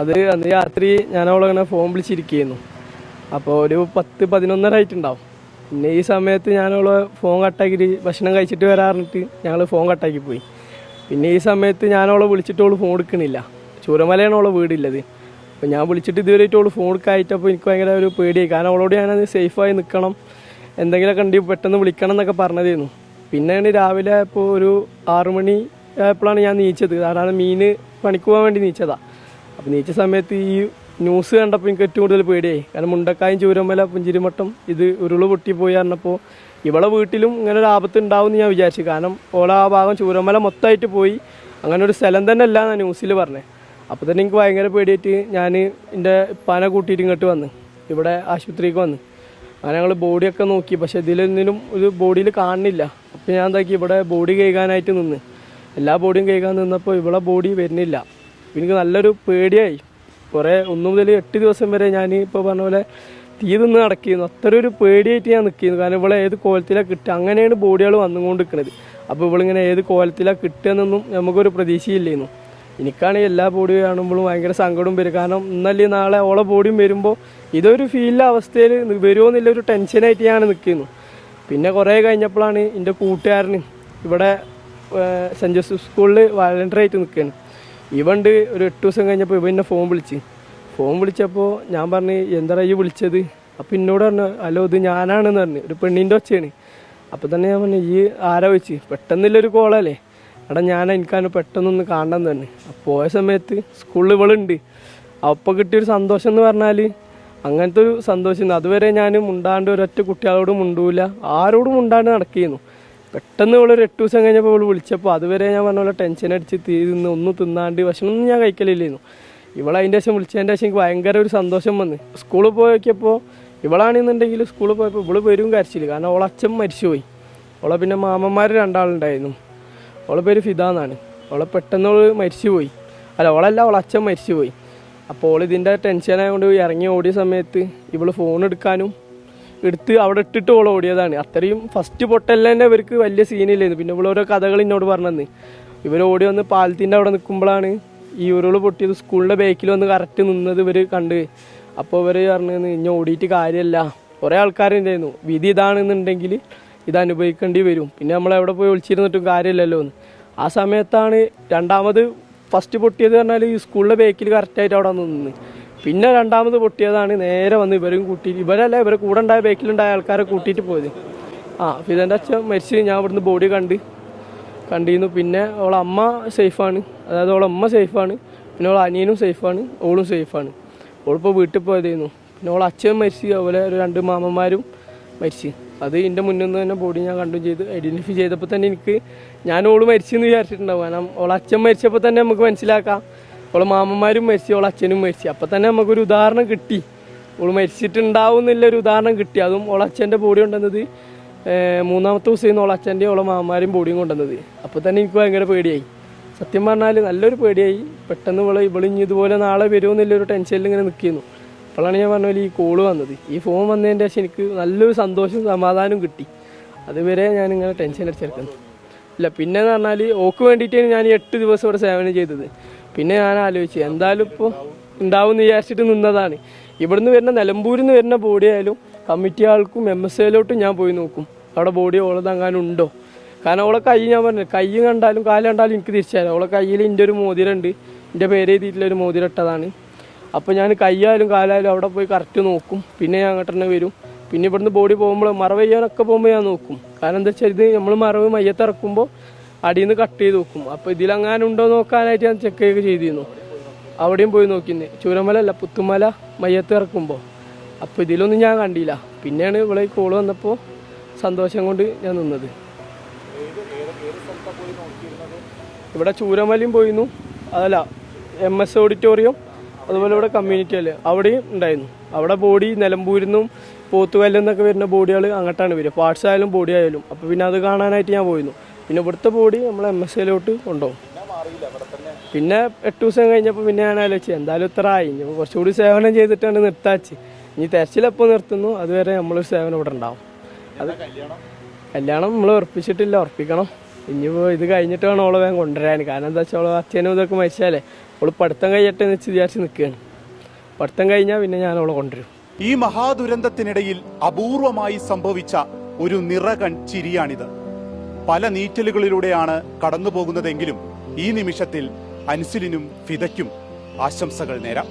അത് അന്ന് രാത്രി ഞാൻ അവളങ്ങനെ ഫോൺ വിളിച്ചിരിക്കുന്നു. അപ്പോൾ ഒരു പത്ത് പതിനൊന്നര ആയിട്ടുണ്ടാവും. പിന്നെ ഈ സമയത്ത് ഞാൻ അവളെ ഫോൺ കട്ടാക്കിയിട്ട് ഭക്ഷണം കഴിച്ചിട്ട് വരാറിട്ട് ഞങ്ങൾ ഫോൺ കട്ടാക്കി പോയി. പിന്നെ ഈ സമയത്ത് ഞാൻ അവളെ വിളിച്ചിട്ട് അവൾ ഫോൺ എടുക്കണില്ല. ചൂരമലയാണ് അവളെ വീടില്ലത്. അപ്പോൾ ഞാൻ വിളിച്ചിട്ട് ഇതുവരെയായിട്ട് അവൾ ഫോൺ എടുക്കായിട്ടപ്പോൾ എനിക്ക് ഭയങ്കര ഒരു പേടിയായി. കാരണം അവളോട് ഞാനത് സേഫായി നിൽക്കണം എന്തെങ്കിലുമൊക്കെ കണ്ടി പെട്ടെന്ന് വിളിക്കണം എന്നൊക്കെ പറഞ്ഞതായിരുന്നു. പിന്നെയാണ് രാവിലെ ഇപ്പോൾ ഒരു ആറുമണി ആയപ്പോഴാണ് ഞാൻ നീച്ചത്. കാരണം മീൻ പണിക്ക് പോകാൻ വേണ്ടി നീച്ചതാ. അപ്പോൾ നീച്ച സമയത്ത് ഈ ന്യൂസ് കണ്ടപ്പോൾ എനിക്ക് ഏറ്റവും കൂടുതൽ പേടിയായി. കാരണം മുണ്ടക്കായും ചൂരമല പുഞ്ചിരിമട്ടം ഇത് ഉരുൾ പൊട്ടിപ്പോയി പറഞ്ഞപ്പോൾ ഇവളെ വീട്ടിലും ഇങ്ങനെ ഒരു ആപത്ത് ഉണ്ടാവും എന്ന് ഞാൻ വിചാരിച്ചു. കാരണം ഓളെ ആ ഭാഗം ചൂരമല മൊത്തമായിട്ട് പോയി. അങ്ങനെ ഒരു സ്ഥലം തന്നെ അല്ല എന്നാണ് ന്യൂസിൽ പറഞ്ഞത് അപ്പോൾ തന്നെ എനിക്ക് ഭയങ്കര പേടിയായിട്ട് ഞാൻ എന്റെ പന കൂട്ടിയിട്ട് ഇങ്ങോട്ട് വന്ന്. ഇവിടെ ആശുപത്രിക്ക് വന്ന്. അങ്ങനെ ഞങ്ങൾ ബോഡിയൊക്കെ നോക്കി. പക്ഷേ ഇതിലൊന്നിനും ഒരു ബോഡിയിൽ കാണുന്നില്ല. അപ്പോൾ ഞാൻ എന്താക്കി ഇവിടെ ബോഡി കഴുകാനായിട്ട് നിന്ന്. എല്ലാ ബോഡിയും കഴുകാൻ നിന്നപ്പോൾ ഇവിടെ ബോഡി വരുന്നില്ല. എനിക്ക് നല്ലൊരു പേടിയായി. കുറേ ഒന്ന് മുതൽ എട്ട് ദിവസം വരെ ഞാൻ ഇപ്പോൾ പറഞ്ഞ പോലെ തീ നിന്ന് നടക്കുന്നു അത്ര ഒരു പേടിയായിട്ട് ഞാൻ നിൽക്കുന്നു കാരണം ഇവിടെ ഏത് കോലത്തിലാണ് കിട്ടുക? അങ്ങനെയാണ് ബോഡികൾ വന്നുകൊണ്ട് നിൽക്കുന്നത് അപ്പോൾ ഇവളിങ്ങനെ ഏത് കോലത്തിലാണ് കിട്ടുകയെന്നൊന്നും നമുക്കൊരു പ്രതീക്ഷയില്ലായിരുന്നു എനിക്കാണെങ്കിൽ എല്ലാ ബോഡി കാണുമ്പോഴും ഭയങ്കര സങ്കടം വരും. കാരണം ഇന്നല്ലേ നാളെ ഓളെ ബോഡിയും വരുമ്പോൾ ഇതൊരു ഫീലിലെ അവസ്ഥയിൽ വരുമോ എന്നുള്ളൊരു ടെൻഷനായിട്ട് ഞാൻ നിൽക്കുന്നു പിന്നെ കുറേ കഴിഞ്ഞപ്പോഴാണ് എന്റെ കൂട്ടുകാരന് ഇവിടെ സെന്റ് ജോസഫ് സ്കൂളിൽ വാലണ്ടറായിട്ട് നിൽക്കുകയാണ് ഇവണ്ട് ഒരു എട്ട് ദിവസം കഴിഞ്ഞപ്പോൾ ഇവ എന്നെ ഫോൺ വിളിച്ച്. ഫോൺ വിളിച്ചപ്പോൾ ഞാൻ പറഞ്ഞു എന്താ ഈ വിളിച്ചത്? അപ്പോൾ എന്നോട് പറഞ്ഞു ഹലോ ഇത് ഞാനാണെന്ന് പറഞ്ഞു. ഒരു പെണ്ണിന്റെ ഒച്ചയാണ്. അപ്പോൾ തന്നെ ഞാൻ പറഞ്ഞു ഈ ആരാ വെച്ച് പെട്ടെന്നില്ലൊരു കോളല്ലേ എടാ ഞാൻ എനിക്കാണ് പെട്ടെന്നൊന്ന് കാണണമെന്ന് തന്നെ അപ്പോൾ പോയ സമയത്ത് സ്കൂളിൽ ഇവളുണ്ട്. അപ്പോൾ കിട്ടിയൊരു സന്തോഷം എന്ന് പറഞ്ഞാൽ അങ്ങനത്തെ ഒരു സന്തോഷം അതുവരെ ഞാൻ മുണ്ടാണ്ട് ഒരൊറ്റ കുട്ടികളോടും മുണ്ടൂല. ആരോടും മുണ്ടാണ്ട് നടക്കുന്നു പെട്ടെന്ന് ഇവളൊരു എട്ട് ദിവസം കഴിഞ്ഞപ്പോൾ ഇവൾ വിളിച്ചപ്പോൾ അതുവരെ ഞാൻ പറഞ്ഞ പോലെ ടെൻഷൻ അടിച്ച് തീ തിന്ന് ഒന്നും തിന്നാണ്ട് ഭക്ഷണമൊന്നും ഞാൻ കഴിക്കലില്ലായിരുന്നു. ഇവളെ അതിന്റെ ശേഷം വിളിച്ചതിന്റെ ശേഷം എനിക്ക് ഭയങ്കര ഒരു സന്തോഷം വന്ന്. സ്കൂളിൽ പോയി നോക്കിയപ്പോൾ ഇവളാണെന്നുണ്ടെങ്കിൽ സ്കൂളിൽ പോയപ്പോൾ ഇവൾ വരും കരച്ചില്ല. കാരണം അവളെ അച്ഛൻ മരിച്ചുപോയി. അവളെ പിന്നെ മാമന്മാർ രണ്ടാളുണ്ടായിരുന്നു. അവളെ പേര് ഫിദ എന്നാണ്. അവളെ പെട്ടെന്ന് അവൾ മരിച്ചുപോയി. അല്ല അവളല്ല അവളെ അച്ഛൻ മരിച്ചുപോയി. അപ്പോൾ അവൾ ഇതിന്റെ ടെൻഷനായതുകൊണ്ട് ഇറങ്ങി ഓടിയ സമയത്ത് ഇവൾ ഫോൺ എടുക്കാനും എടുത്ത് അവിടെ ഇട്ടിട്ട് ഓൾ ഓടിയതാണ്. അത്രയും ഫസ്റ്റ് പൊട്ടല്ല തന്നെ ഇവർക്ക് വലിയ സീനില്ലായിരുന്നു പിന്നെ ഇവിടെ ഓരോ കഥകൾ എന്നോട് പറഞ്ഞത് ഇവർ ഓടി വന്ന് പാലത്തിന്റെ അവിടെ നിൽക്കുമ്പോഴാണ് ഈ ഉരുൾ പൊട്ടിയത്. സ്കൂളിന്റെ ബാക്കിൽ വന്ന് കറക്റ്റ് നിന്നത് ഇവർ കണ്ട്. അപ്പോൾ ഇവർ പറഞ്ഞത് ഇനി ഓടിയിട്ട് കാര്യമല്ല കുറേ ആൾക്കാരുണ്ടായിരുന്നു. വിധി ഇതാണെന്നുണ്ടെങ്കിൽ ഇത് അനുഭവിക്കേണ്ടി വരും. പിന്നെ നമ്മൾ എവിടെ പോയി ഒളിച്ചിരുന്നിട്ടും കാര്യമില്ലല്ലോ എന്ന്. ആ സമയത്താണ് രണ്ടാമത് ഫസ്റ്റ് പൊട്ടിയത് പറഞ്ഞാൽ ഈ സ്കൂളിലെ ബേക്കിൽ കറക്റ്റായിട്ട് അവിടെ നിന്ന്. പിന്നെ രണ്ടാമത് പൊട്ടിയതാണ് നേരെ വന്ന് ഇവരും കൂട്ടിയിട്ട് ഇവരല്ല ഇവരെ കൂടെ ഉണ്ടായ ബൈക്കിലുണ്ടായ ആൾക്കാരെ കൂട്ടിയിട്ട് പോയത്. ആ ഫിദന്റെ അച്ഛൻ മരിച്ച് ഞാൻ ഇവിടുന്ന് ബോഡി കണ്ട് കണ്ടിരുന്നു. പിന്നെ അവളെ അമ്മ സേഫാണ് അതായത് അവളെ അമ്മ സേഫാണ് പിന്നെ അവളെ അനിയനും സേഫാണ് ഓളും സേഫാണ് ഓളിപ്പോൾ വീട്ടിൽ പോയതായിരുന്നു പിന്നെ അവളെ അച്ഛൻ മരിച്ച് അതുപോലെ രണ്ട് മാമന്മാരും മരിച്ച്. അത് എന്റെ മുന്നിൽ നിന്ന് തന്നെ ബോഡി ഞാൻ കണ്ടു ചെയ്ത്. ഐഡന്റിഫൈ ചെയ്തപ്പോൾ തന്നെ എനിക്ക് ഞാൻ ഓൾ മരിച്ചെന്ന് വിചാരിച്ചിട്ടുണ്ടാവും. കാരണം അവളെ അച്ഛൻ മരിച്ചപ്പോൾ തന്നെ നമുക്ക് മനസ്സിലാക്കാം. ഓളെ മാമന്മാരും മരിച്ചു ഓളെ അച്ഛനും മരിച്ചു. അപ്പം തന്നെ നമുക്കൊരു ഉദാഹരണം കിട്ടി. ഓൾ മരിച്ചിട്ടുണ്ടാവും എന്നുള്ളൊരു ഉദാഹരണം കിട്ടി. അതും ഓളെ അച്ഛന്റെ ബോഡി കൊണ്ടുവന്നത് മൂന്നാമത്തെ ദിവസം ഓളെ അച്ഛന്റെയും ഓളെ മാമന്മാരും ബോഡിയും കൊണ്ടുവന്നത്. അപ്പോൾ തന്നെ എനിക്ക് ഭയങ്കര പേടിയായി. സത്യം പറഞ്ഞാൽ നല്ലൊരു പേടിയായി. പെട്ടെന്ന് ഇവളെ ഇവളിഞ്ഞ് ഇതുപോലെ നാളെ വരുമെന്നുള്ളൊരു ടെൻഷനിൽ ഇങ്ങനെ നിൽക്കുന്നു അപ്പോഴാണ് ഞാൻ പറഞ്ഞ പോലെ ഈ കോൾ വന്നത്. ഈ ഫോൺ വന്നതിന്റെ ശേഷം എനിക്ക് നല്ലൊരു സന്തോഷവും സമാധാനവും കിട്ടി. അതുവരെ ഞാൻ ഇങ്ങനെ ടെൻഷൻ അടിച്ചെടുക്കുന്നു. ഇല്ല പിന്നെ എന്ന് പറഞ്ഞാൽ ഓക്ക് വേണ്ടിയിട്ടാണ് ഞാൻ എട്ട് ദിവസം ഇവിടെ സേവനം ചെയ്തത്. പിന്നെ ഞാൻ ആലോചിച്ചു എന്തായാലും ഇപ്പോൾ ഉണ്ടാവും വിചാരിച്ചിട്ട് നിന്നതാണ്. ഇവിടുന്ന് വരുന്ന നിലമ്പൂരിൽ നിന്ന് വരുന്ന ബോഡി ആയാലും കമ്മിറ്റി ആൾക്കും എം എസ് എയിലോട്ടും ഞാൻ പോയി നോക്കും. അവിടെ ബോഡി ഓളെ ഉണ്ടോ കാരണം അവളെ കൈ ഞാൻ പറഞ്ഞു കൈ കണ്ടാലും കാൽ കണ്ടാലും എനിക്ക് തിരിച്ചറിയാം അവളെ കയ്യിൽ എന്റെ ഒരു മോതിരമുണ്ട് എന്റെ പേര് എഴുതിയിട്ടുള്ള ഒരു മോതിരം ഇട്ടതാണ്. അപ്പോൾ ഞാൻ കയ്യായാലും കാലായാലും അവിടെ പോയി കറക്റ്റ് നോക്കും. പിന്നെ ഞാൻ അങ്ങോട്ട് തന്നെ വരും. പിന്നെ ഇവിടുന്ന് ബോഡി പോകുമ്പോൾ മറവ് ചെയ്യാനൊക്കെ പോകുമ്പോൾ ഞാൻ നോക്കും. കാരണം എന്താ വെച്ചാൽ ഇത് നമ്മൾ മറവ് മയ്യത്തിറക്കുമ്പോൾ അടിയിൽ നിന്ന് കട്ട് ചെയ്ത് നോക്കും അപ്പോൾ ഇതിലെങ്ങാനും ഉണ്ടോ നോക്കാനായിട്ട് ഞാൻ ചെക്ക് ചെയ്ത് ചെയ്തിരുന്നു. അവിടെയും പോയി നോക്കിന്ന്. ചൂരമല അല്ല പുത്തുമല മയ്യത്ത് ഇറക്കുമ്പോൾ അപ്പോൾ ഇതിലൊന്നും ഞാൻ കണ്ടില്ല. പിന്നെയാണ് ഇവിടെ ഈ കോൾ വന്നപ്പോൾ സന്തോഷം കൊണ്ട് ഞാൻ നിന്നത്. ഇവിടെ ചൂരമലയും പോയിരുന്നു. അതല്ല എം എസ് ഓഡിറ്റോറിയം അതുപോലെ ഇവിടെ കമ്മ്യൂണിറ്റി അല്ലേ അവിടെയും ഉണ്ടായിരുന്നു. അവിടെ ബോഡി നിലമ്പൂരിൽ നിന്നും പോത്തുകല്ലിൽ വരുന്ന ബോഡികൾ അങ്ങോട്ടാണ് വരിക. പാർട്സ് ആയാലും ബോഡി ആയാലും. അപ്പോൾ പിന്നെ അത് കാണാനായിട്ട് ഞാൻ പോയിരുന്നു. പിന്നെ ഇവിടുത്തെ ബോഡി നമ്മൾ എം എസ് സിയിലോട്ട് കൊണ്ടുപോകും. പിന്നെ എട്ട് ദിവസം കഴിഞ്ഞപ്പോൾ പിന്നെ ഞാൻ ആലോചിച്ചു എന്തായാലും ഇത്ര ആയി. ഇനി കുറച്ചുകൂടി സേവനം ചെയ്തിട്ടാണ് നിർത്താച്ച്. ഇനി തെരച്ചിലെപ്പോൾ നിർത്തുന്നു അതുവരെ നമ്മളൊരു സേവനം ഇവിടെ ഉണ്ടാവും. അത് കല്യാണം നമ്മൾ ഉറപ്പിച്ചിട്ടില്ല ഉറപ്പിക്കണം. ഇനിയിപ്പോൾ ഇത് കഴിഞ്ഞിട്ട് വേണം അവളെ വേഗം കൊണ്ടുവരാൻ. കാരണം എന്താ വെച്ചാൽ അവളെ അച്ഛനും ഇതൊക്കെ മരിച്ചാലേ അവൾ പഠിത്തം കഴിയട്ടെ എന്ന് വെച്ച് വിചാരിച്ച് നിൽക്കുകയാണ് പഠിത്തം കഴിഞ്ഞാൽ പിന്നെ ഞാൻ അവളെ കൊണ്ടുവരും. ഈ മഹാദുരന്തത്തിനിടയിൽ അപൂർവമായി സംഭവിച്ച ഒരു നിറകൺ ചിരിയാണിത്. പല നീറ്റലുകളിലൂടെയാണ് കടന്നു പോകുന്നതെങ്കിലും ഈ നിമിഷത്തിൽ അൻസിലിനും ഫിദയ്ക്കും ആശംസകൾ നേരാം.